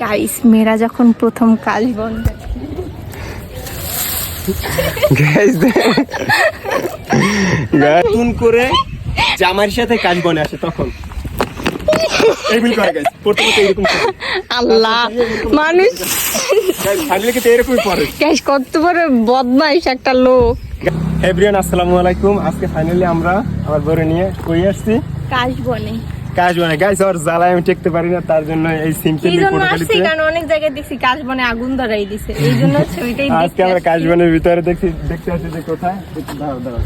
Guys মেয়েরা যখন প্রথম কাজ বন্ধ। নতুন করে জামার সাথে কাজ বনে আসে তখন। আল্লাহ মানুষ। কিন্তু এরকমই পরে। কত বড় বদমাইশ একটা লোক। এভরিয়ান আসসালামু আলাইকুম। আজকে ফাইনালি আমরা আমার বরে নিয়ে কই আসছি। কাজ বনে। কাজ বনে গাইস আর জ্বালায় আমি টেকতে পারি না তার জন্য এই সিম্পল এই জন্য আসছি কারণ অনেক জায়গায় দেখছি কাজ বনে আগুন ধরাই দিছে। এই জন্য ছবিটাই আজকে আমরা কাজ বনের ভিতরে দেখছি দেখতে আসছি যে কোথায়। দাঁড়াও দাঁড়াও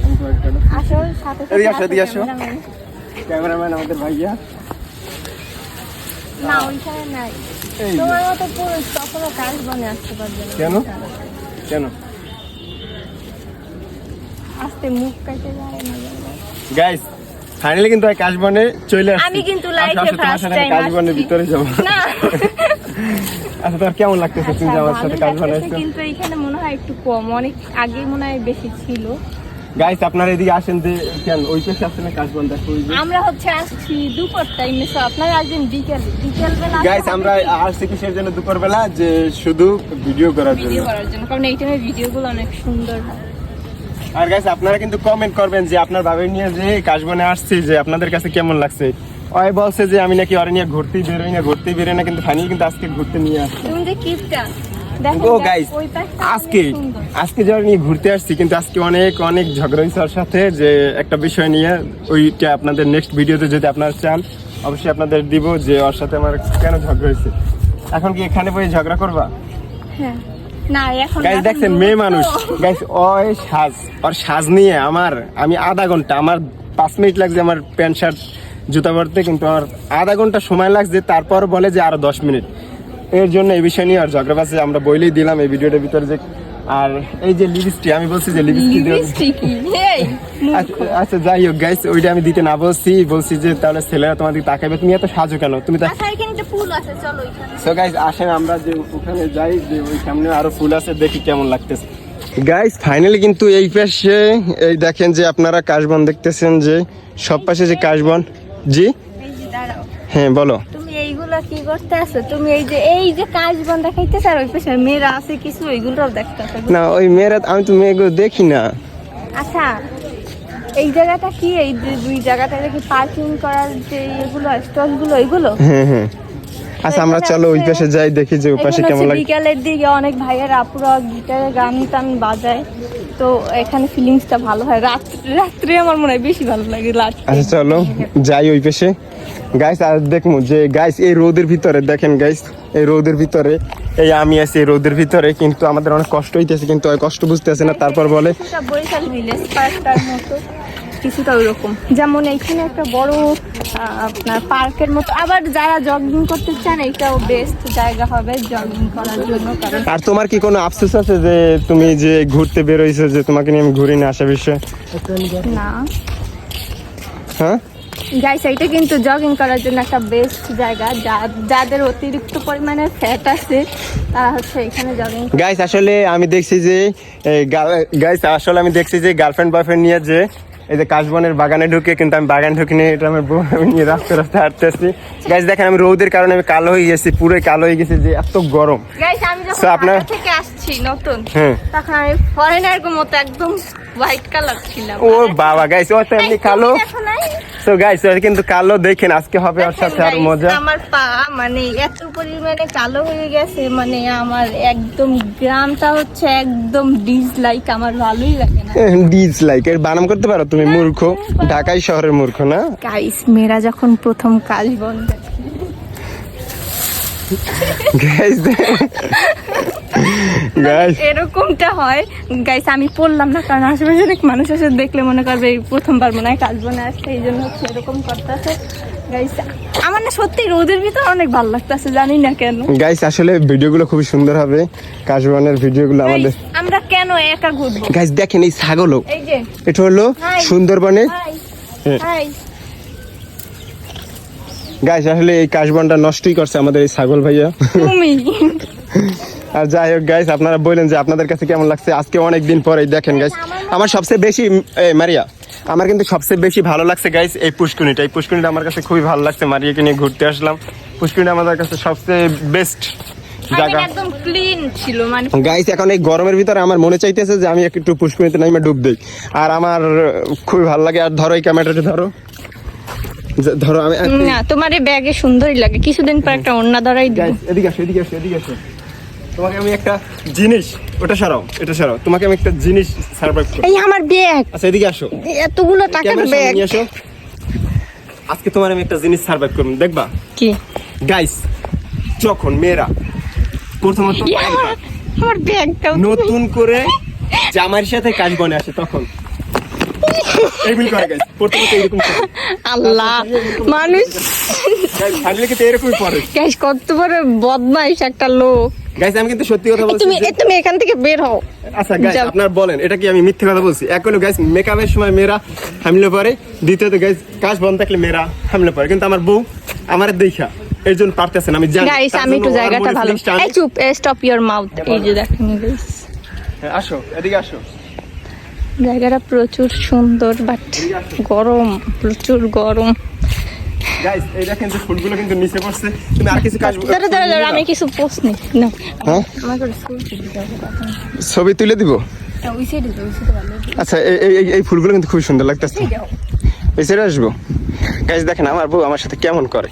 আসল সাথে এদিকে আসো, আসো এদিকে আসো। ক্যামেরাম্যান। আমাদের ভাইয়া। না ওইখানে নাই। তোমার মতো পুরুষ কখনো কাজ বনে আসতে পারবে না। কেন? কেন? আস্তে মুখ কেটে যায় না। গাইস ফাইনালি কিন্তু এই কাজ বনে চলে আসছি। আমি কিন্তু আসো, life এ আসো, তোমার first সাথে আমি time কাজ বনের ভিতরে যাব। না। আচ্ছা তোর কেমন লাগতেছে তুমি আমার সাথে কাজ ভালো লাগতেছে, কিন্তু এখানে মনে হয় একটু কম অনেক আগে মনে হয় বেশি ছিল। গাইস আপনারা এদিকে আসেন যে কেন ওই পাশে আসছেন না কাজ বন দেখো আমরা হচ্ছে আসছি দুপুর টাইমে তো আপনারা আসবেন বিকেল বিকেল বেলা গাইস আমরা আসছি কিসের জন্য দুপুরবেলা? যে শুধু ভিডিও করার জন্য। ভিডিও করার জন্য কারণ এই টাইমে ভিডিওগুলো অনেক সুন্দর হয়। আর গাইস আপনারা কিন্তু কমেন্ট করবেন যে আপনার বাবা নিয়ে যে কাশবনে আসছি যে আপনাদের কাছে কেমন লাগছে। ওই বলছে যে আমি নাকি ওরে নিয়ে ঘুরতেই বেরোই না ঘুরতেই বেরোই না কিন্তু ফাইনালি কিন্তু আজকে ঘুরতে নিয়ে আসছি। তুমি যে কিপটা দেখো ও গাইস আজকে আজকে যারা নিয়ে ঘুরতে আসছি কিন্তু আজকে অনেক অনেক ঝগড়া হয়েছে ওর সাথে যে একটা বিষয় নিয়ে ওইটা আপনাদের নেক্সট ভিডিওতে যদি আপনারা চান অবশ্যই আপনাদের দিব যে ওর সাথে আমার কেন ঝগড়া হয়েছে। এখন কি এখানে বসে ঝগড়া করবা? হ্যাঁ। গাইস দেখছেন মেয়ে মানুষ। গাইস ওই সাজ ওর সাজ নিয়ে আমার আমি আধা ঘণ্টা আমার পাঁচ মিনিট লাগছে আমার প্যান্ট শার্ট জুতা পরতে কিন্তু আমার আধা ঘণ্টা সময় লাগছে তারপর বলে যে আরও দশ মিনিট। এর জন্য এই বিষয় নিয়ে আর ঝগড়া পাচ্ছে আমরা বইলেই দিলাম এই ভিডিওটার ভিতরে যে আর এই যে লিপস্টিক আমি বলছি যে লিপস্টিক আচ্ছা আচ্ছা যাই হোক গাইস ওইটা আমি দিতে না বলছি বলছি যে তাহলে ছেলেরা তোমাদের তাকাবে। তুমি এত সাজো কেন? তুমি তা এখানে একটা ফুল আছে চলো এখানে। সো গাইস আসেন আমরা যে ওখানে যাই যে ওই সামনে আরও ফুল আছে দেখি কেমন লাগতেছে। গাইস ফাইনালি কিন্তু এই পাশে এই দেখেন যে আপনারা কাশবন দেখতেছেন যে সব পাশে যে কাশবন। জি? হ্যাঁ বলো। তুমি এইগুলা কি করতে আছো? তুমি এই যে এই যে দেখাইতেছ আর ওই পাশে মেয়েরা আছে কিছু ওইগুলোও দেখতেছে না ওই মেয়েরা আমি তো মেয়েগুলো দেখি না। আচ্ছা এই জায়গাটা কি? এই দুই জায়গাটা কি পার্কিং করার যে এগুলো স্টলগুলো এগুলো? হ্যাঁ হ্যাঁ। আচ্ছা আমরা চলো ওই পাশে যাই দেখি যে ওই পাশে কেমন লাগে। বিকালের দিকে অনেক ভাইয়ের আপুরা গিটারে গান টান বাজায়। তো এখানে ফিলিংসটা ভালো হয়। রাত রাত্রে আমার মনে হয় বেশি ভালো লাগে রাত আচ্ছা চলো যাই ওই পাশে। গাইস আর দেখমু যে গাইস এই রোদের ভিতরে দেখেন গাইস এই রোদের ভিতরে এই আমি আছি এই রোদের ভিতরে কিন্তু আমাদের অনেক কষ্ট হইতেছে কিন্তু ওই কষ্ট বুঝতেছে না তারপর বলে বরিশাল ভিলেজ পার্কটার মতো। কিছুটা ওইরকম যেমন এইখানে একটা বড় আপনার পার্কের মতো। আবার যারা জগিং করতে চান এইটাও বেস্ট জায়গা হবে জগিং করার জন্য কারণ আর তোমার কি কোনো আফসোস আছে যে তুমি যে ঘুরতে বেরোইছো যে তোমাকে নিয়ে আমি ঘুরি না আসা বিষয়ে? না। হ্যাঁ? গাইস এইটা কিন্তু জগিং করার জন্য একটা বেস্ট জায়গা। যাদের অতিরিক্ত পরিমাণে ফ্যাট আছে তারা হচ্ছে এখানে জগিং গাইস আসলে আমি দেখছি যে গাইস আসলে আমি দেখছি যে গার্লফ্রেন্ড বয়ফ্রেন্ড নিয়ে যে এই যে কাশবনের বাগানে ঢুকে কিন্তু আমি বাগান ঢুকে নিয়ে এটা আমার বউ আমি নিয়ে রাস্তা রাস্তা হাঁটতেছি। গাছ দেখেন আমি রোদের কারণে আমি কালো হয়ে গেছি পুরো কালো হয়ে গেছি যে এত গরম। আপনার- থেকে আসছি নতুন তখন আমি ফরেনার মতো একদম হোয়াইট কালার ছিলাম। ও বাবা গাইস ও তো এমনি কালো। তো গাইস কিন্তু কালো দেখেন আজকে হবে ওর সাথে আর মজা। আমার পা মানে এত পরিমাণে কালো হয়ে গেছে মানে আমার একদম গ্রামটা হচ্ছে একদম ডিসলাইক আমার ভালোই লাগে না। ডিসলাইক এর বানাম করতে পারো তুমি মূর্খ। ঢাকাই শহরের মূর্খ না? গাইস মেয়েরা যখন প্রথম কাজ বন্ধ গাইস গাইস এরকমটা হয়। গাইস আমি পড়লাম না কারণ আশেপাশে অনেক মানুষ এসে দেখলে মনে করবে এই প্রথমবার মনে হয় কাজ বনে আসছে এই জন্য হচ্ছে এরকম করতেছে। গাইস আমার না সত্যি রোদের ভিতর অনেক ভালো লাগতেছে জানি না কেন। গাইস আসলে ভিডিওগুলো খুবই সুন্দর হবে। কাশবানের ভিডিওগুলো আমাদের আমরা কেন একা ঘুরবো? গাইস দেখেন এই ছাগলও। এই যে। এটা হলো Hi. সুন্দরবনে হাই হ্যাঁ। হাই গাইস আসলে এই কাশবনটা নষ্টই করছে আমাদের এই ছাগল ভাইয়া। তুমি। আর যাই হোক গাইস আপনারা বললেন যে আপনাদের কাছে কেমন লাগছে? আজকে অনেক দিন পরে দেখেন গাইস আমার সবচেয়ে বেশি এ, মারিয়া আমার কিন্তু সবচেয়ে বেশি ভালো লাগছে গাইস এই পুষ্কুনিটা এই পুষ্কুনিটা আমার কাছে খুবই ভালো লাগছে। মারিয়াকে নিয়ে ঘুরতে আসলাম। পুষ্করিণী আমাদের কাছে সবচেয়ে বেস্ট জায়গা। একদম ক্লিন ছিল মানে গাইস এখন এই গরমের ভিতরে আমার মনে চাইতেছে যে আমি একটু পুষ্কুনিতে নামে ডুব দিই। আর আমার খুবই ভালো লাগে। আর ধরো এই ক্যামেরাটা ধরো। ধরো আমি না তোমার এই ব্যাগে সুন্দরই লাগে। কিছুদিন পর একটা অন্য ধরাই গাইস এদিকে আসো এদিকে আসো এদিকে আসো। তোমাকে আমি একটা জিনিস ওটা সরাও এটা সরাও। তোমাকে আমি একটা জিনিস সার্ভাইভ করব এই আমার ব্যাগ। আচ্ছা এদিকে আসো। এতগুলো টাকার ব্যাগ। নিয়ে আসো। আজকে তোমার আমি একটা জিনিস সার্ভাইভ করব। দেখবা? কি? গাইস যখন মেয়েরা প্রথমত আমার ব্যাগটাও নতুন করে জামাইয়ের সাথে কাজ বনে আসে তখন। এইগুলি করে গাইস প্রথমত এরকম আল্লাহ মানুষ ফাইনালি কিন্তু এরকমই পরে গ্যাস কত বড় বদমাইশ একটা লোক। গাইস আমি কিন্তু সত্যি কথা বলছি তুমি তুমি এখান থেকে বের হও। আচ্ছা গাইস যাও। আপনার বলেন এটা কি আমি মিথ্যে কথা বলছি? এক হলো গাইস মেকআপের সময় মেয়েরা হামলে পরে দ্বিতীয়ত গাইস কাজ বন্ধ থাকলে মেয়েরা হামলে পরে কিন্তু আমার বউ আমার দেখা এর জন্য পারতেছে না আমি জানি। গাইস আমি একটু জায়গাটা ভালো। এই চুপ স্টপ ইওর মাউথ এই যে দেখেন গাইস হ্যাঁ, আসো এদিকে আসো। জায়গাটা প্রচুর সুন্দর বাট গরম প্রচুর গরম। আমি কিছু পোস্ট নি না। হ্যাঁ? ছবি তুলে দিব? আচ্ছা এই- ফুলগুলো কিন্তু খুব সুন্দর লাগতেছে। এই সাইডে আসব? গাইস দেখেন আমার বউ আমার সাথে কেমন করে।